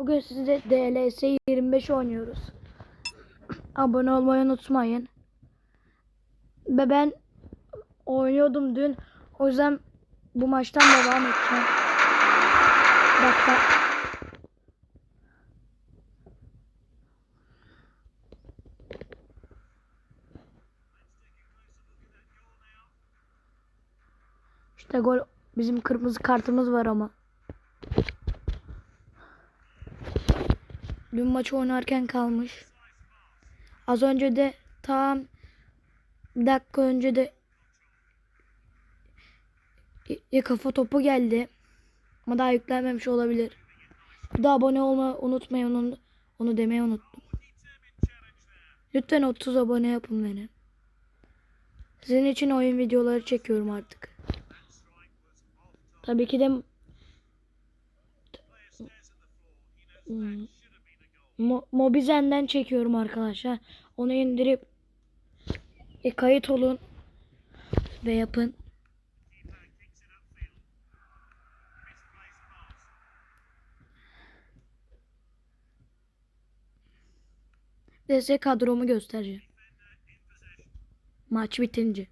Bugün size DLS 25 oynuyoruz. Abone olmayı unutmayın. Ve ben oynuyordum dün. O yüzden bu maçtan devam edeceğim. Bak bak. İşte gol bizim kırmızı kartımız var ama. Dün maçı oynarken kalmış. Az önce de tam bir dakika önce de ya kafa topu geldi. Ama daha yüklenmemiş olabilir. Bir de abone olmayı unutmayın. Onu, onu demeyi unuttum. Lütfen 30 abone yapın beni. Sizin için oyun videoları çekiyorum artık. Tabii ki de Hmm. Mo Mobizen'den çekiyorum arkadaşlar. Onu indirip e, kayıt olun ve yapın. Ve size kadromu göstereceğim. Maç bitince.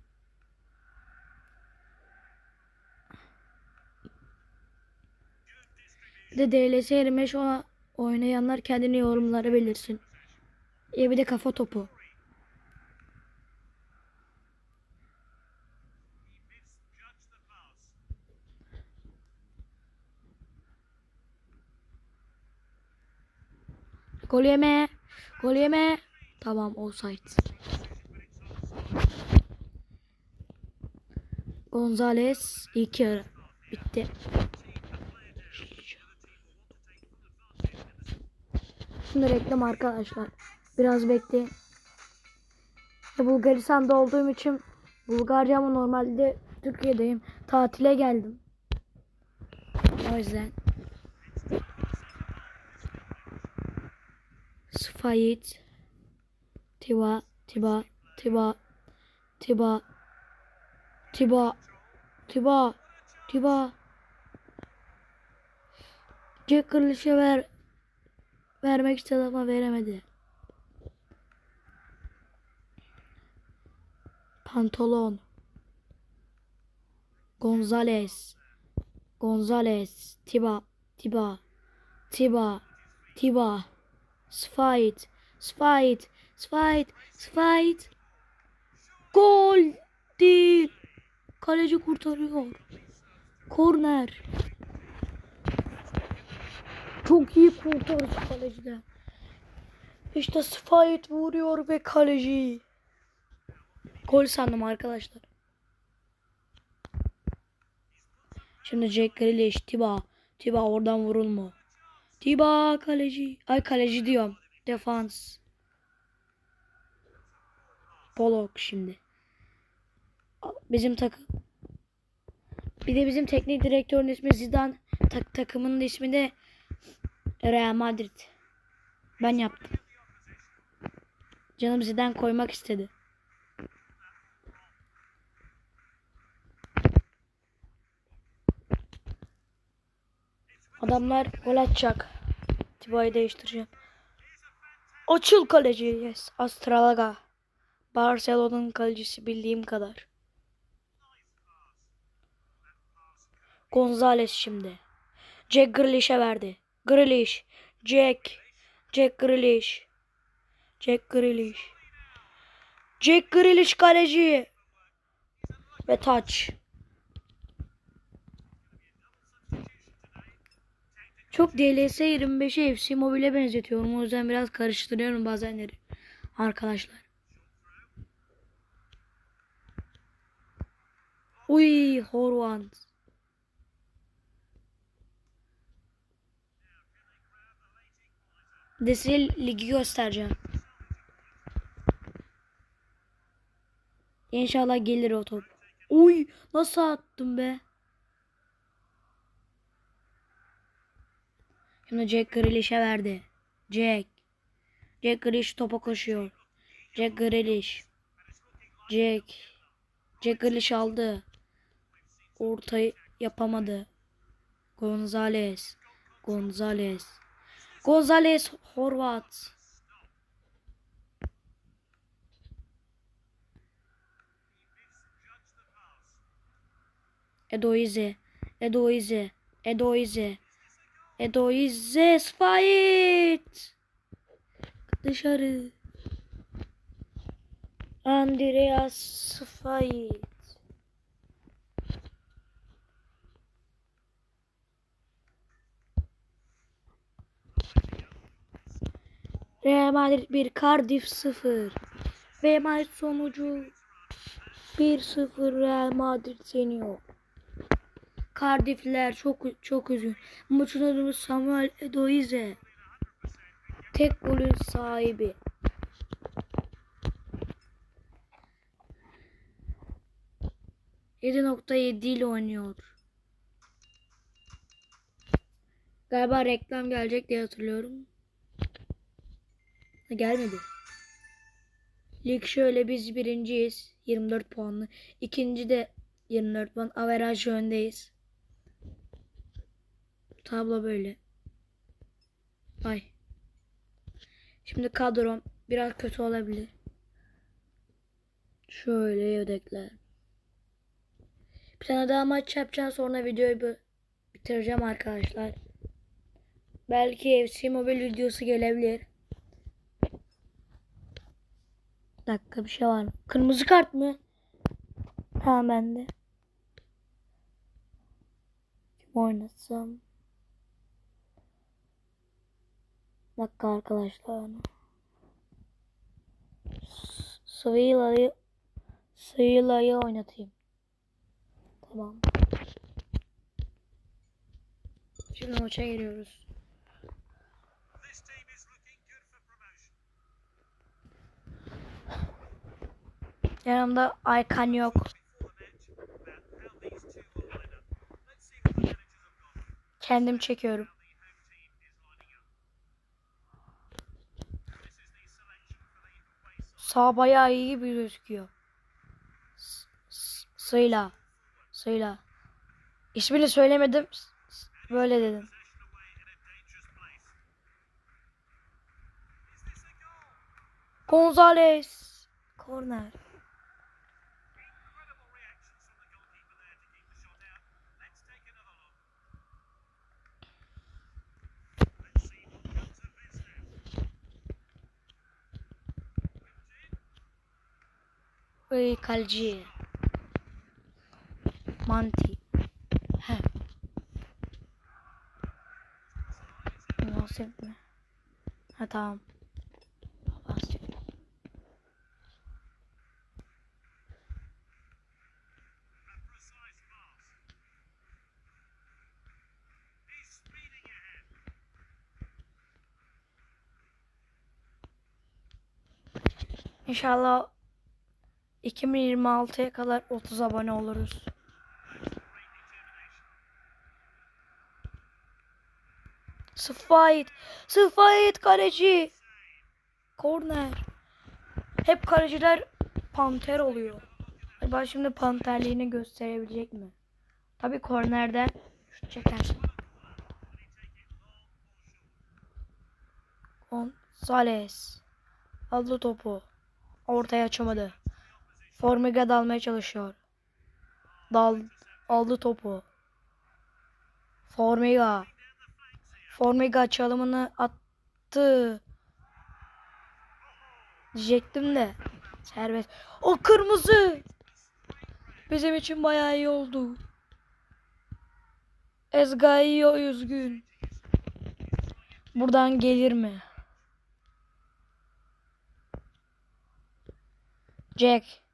Bir de DLS 25 o- oynayanlar kendini yorumlara belirsin. Ya bir de kafa topu. Gol yeme. Gol yeme. Tamam offside. Gonzales ilk bitti. Şimdi reklam arkadaşlar. Biraz bekleyin. Ya Bulgaristan'da olduğum için Bulgarca ama normalde Türkiye'deyim. Tatile geldim. O yüzden. Sfayit. Tiba. Tiba. Tiba. Tiba. Tiba. Tiba. Tiba. Jack Grealish'e ver vermek istedi ama veremedi. Pantolon. Gonzales. Gonzales. Tiba. Tiba. Tiba. Tiba. Spite. Spite. Spite. Spite. Gol değil. Kaleci kurtarıyor. Korner. Çok iyi kurtarıcı kaleciden. İşte Spite vuruyor ve kaleci. Gol sandım arkadaşlar. Şimdi Jack Grealish, Tiba. Tiba oradan vurulma. Tiba kaleci. Ay kaleci diyorum. Defans. Polok şimdi. Bizim takım. Bir de bizim teknik direktörün ismi Zidane. Tak takımının ismi de Real Madrid. Ben yaptım. Canım Zidane koymak istedi. Adamlar gol atacak. Tiba'yı değiştireceğim. Açıl kaleci. Yes. Astralaga. Barcelona'nın kalecisi bildiğim kadar. Gonzales şimdi. Jack Grealish'e verdi. Grealish. Jack. Jack Grealish. Jack Grealish. Jack Grealish kaleci. Ve taç. Çok DLS 25'i FC Mobile'e benzetiyorum. O yüzden biraz karıştırıyorum bazenleri. Arkadaşlar. Uy, Horvand. De size ligi göstereceğim. İnşallah gelir o top. Uy nasıl attım be. Şimdi Jack Grealish'e verdi. Jack. Jack Grealish topa koşuyor. Jack Grealish. Jack. Jack Grealish aldı. Ortayı yapamadı. Gonzales. Gonzales. Gonzales Horvat. Edoize. Edoize. Edoize. Edoize Spait. Dışarı. Andreas Spait. Real Madrid 1 Cardiff 0 ve maç sonucu 1-0 Real Madrid yeniyor. Cardiff'ler çok çok üzgün. Maçın adını Samuel Edoize. Tek golün sahibi. ...7.7 ile oynuyor. Galiba reklam gelecek diye hatırlıyorum. Gelmedi. Lig şöyle biz birinciyiz. 24 puanlı. İkinci de 24 puan. Averaj öndeyiz. Tablo böyle. Ay. Şimdi kadrom biraz kötü olabilir. Şöyle yedekler. Bir tane daha maç yapacağım sonra videoyu bi- bitireceğim arkadaşlar. Belki FC Mobile videosu gelebilir. Bir dakika bir şey var mı? Kırmızı kart mı? Ha bende. Kim oynatsam? Bir dakika arkadaşlar. S- Sıvıyılayı Sıvıyılayı oynatayım. Tamam. Şimdi maça giriyoruz. Selection for the away side. Sağ bayağı iyi gibi gözüküyor. Sıyla. Sıyla. İsmini söylemedim. Böyle dedim. Possession away Ay kaleci. Manti. He. Nasip mi? Ha tamam. Ahead. İnşallah 2026'ya kadar 30 abone oluruz. Spite. Spite kaleci. Korner. Hep kaleciler panter oluyor. Acaba şimdi panterliğini gösterebilecek mi? Tabii kornerden şut çekersin. Gonzales. Aldı topu. Ortaya açamadı. Formiga dalmaya çalışıyor. Dal aldı topu. Formiga. Formiga çalımını attı. Diyecektim de. Serbest. O kırmızı. Bizim için bayağı iyi oldu. Ezgaiyo üzgün. Buradan gelir mi? Jack.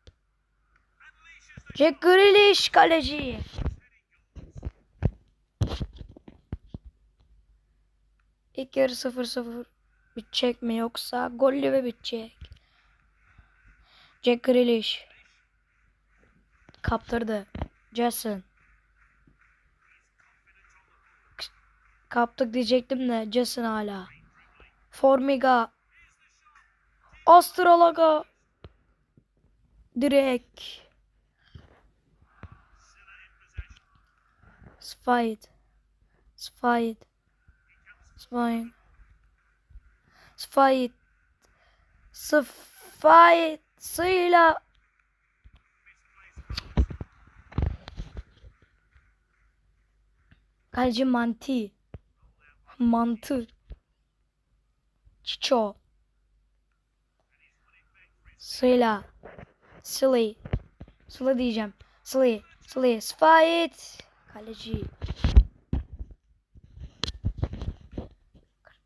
Jack Grealish kaleci. İlk yarı 0-0 bitecek mi yoksa gollü ve bitecek. Jack Grealish. Kaptırdı. Jason. Kaptık diyecektim de Jason hala. Formiga. Astralaga. Direkt. Spite. Spite. Spine. Spayet. Spayet. Sıyla. Kaleci manti. Mantı. Çiço. Sıyla. Sılı. Sılı diyeceğim. Sılı. Sılı. Spayet. Kaleci.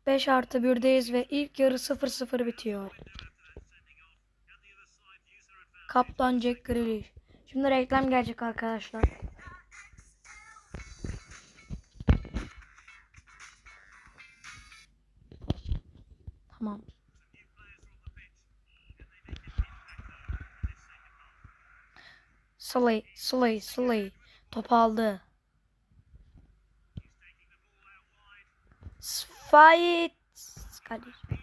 5 artı 1'deyiz ve ilk yarı 0-0 bitiyor. Kaptan Jack Grealish. Şimdi reklam gelecek arkadaşlar. Tamam. Slay, Slay, Slay. Top aldı. Fight. Kardeşim.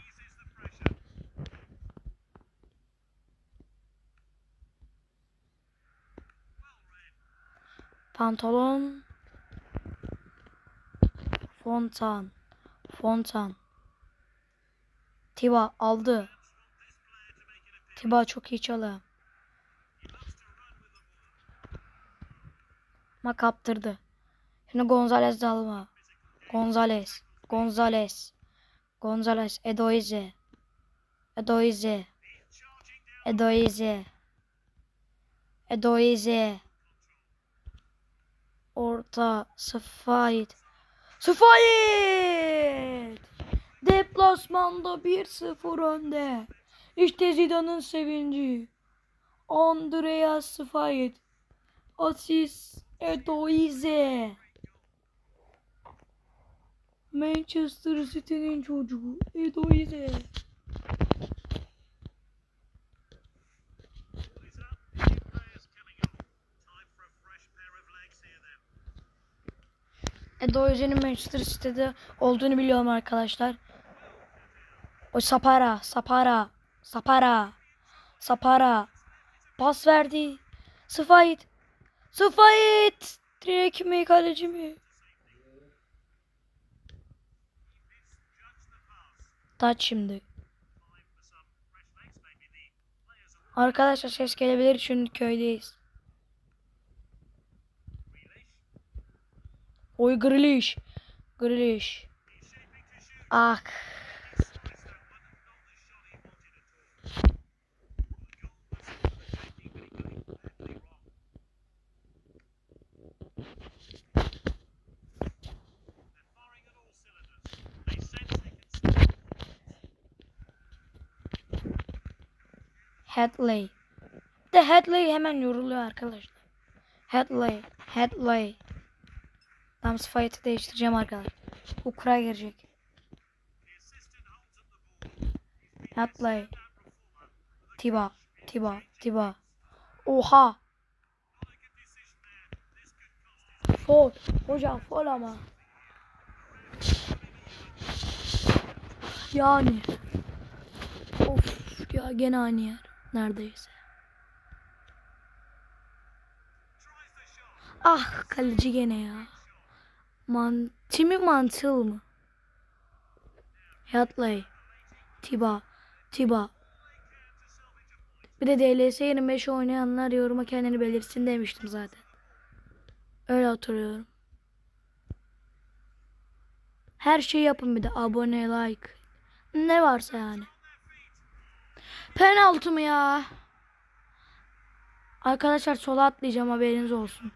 Pantolon. Fontan. Fontan. Tiba aldı. Tiba çok iyi çalı. Ama kaptırdı. Şimdi Gonzalez de alma. Gonzalez. Gonzalez. Gonzalez. Edoize. Edoize. Edoize. Edoize. Orta. Sıfayet. Sıfayet! Deplasmanda 1-0 önde. İşte Zidane'ın sevinci. Andreas Sıfayet. Asist Edoize. Manchester City'nin çocuğu Edoize. Edoize'nin Manchester City'de olduğunu biliyorum arkadaşlar. O Sapara, Sapara, Sapara, Sapara. Pas verdi. Sıfayet. Sıfayet. Direkt mi kaleci mi? Taç şimdi. Arkadaşlar ses gelebilir çünkü köydeyiz. Oy Grealish. Grealish. Ah. Headley. De Headley hemen yoruluyor arkadaşlar. Headley. Headley. Tam sıfatı değiştireceğim arkadaşlar. Bu kura girecek. Headley. Tiba. Tiba. Tiba. Oha. Fol. Hocam fol ama. Yani. Of ya gene aynı yer. Neredeyse. Ah kaleci gene ya. Manti mi mantıl mı? Yatlay. Tiba. Tiba. Bir de DLS 25 oynayanlar yoruma kendini belirsin demiştim zaten. Öyle hatırlıyorum. Her şeyi yapın bir de abone, like. Ne varsa yani. Penaltı mı ya? Arkadaşlar sola atlayacağım haberiniz olsun.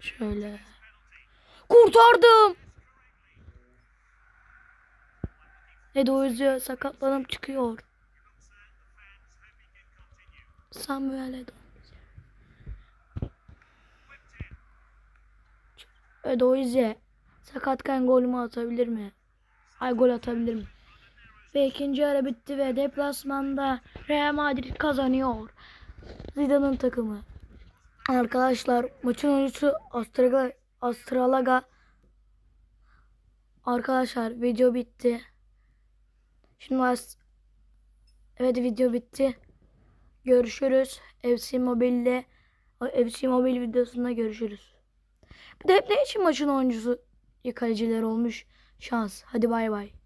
Şöyle. Kurtardım. Edo sakatlanıp çıkıyor. Samuel Edo. Edo sakatken golümü atabilir mi? Ay gol atabilir mi? Ve ikinci yarı bitti ve deplasmanda Real Madrid kazanıyor. Zidane'ın takımı. Arkadaşlar maçın oyuncusu Astraga, Astralaga. Arkadaşlar video bitti. Şimdi as Evet video bitti. Görüşürüz. FC Mobile'de FC Mobile videosunda görüşürüz. Bir de hep ne için maçın oyuncusu kaleciler olmuş. Şans. Hadi bay bay.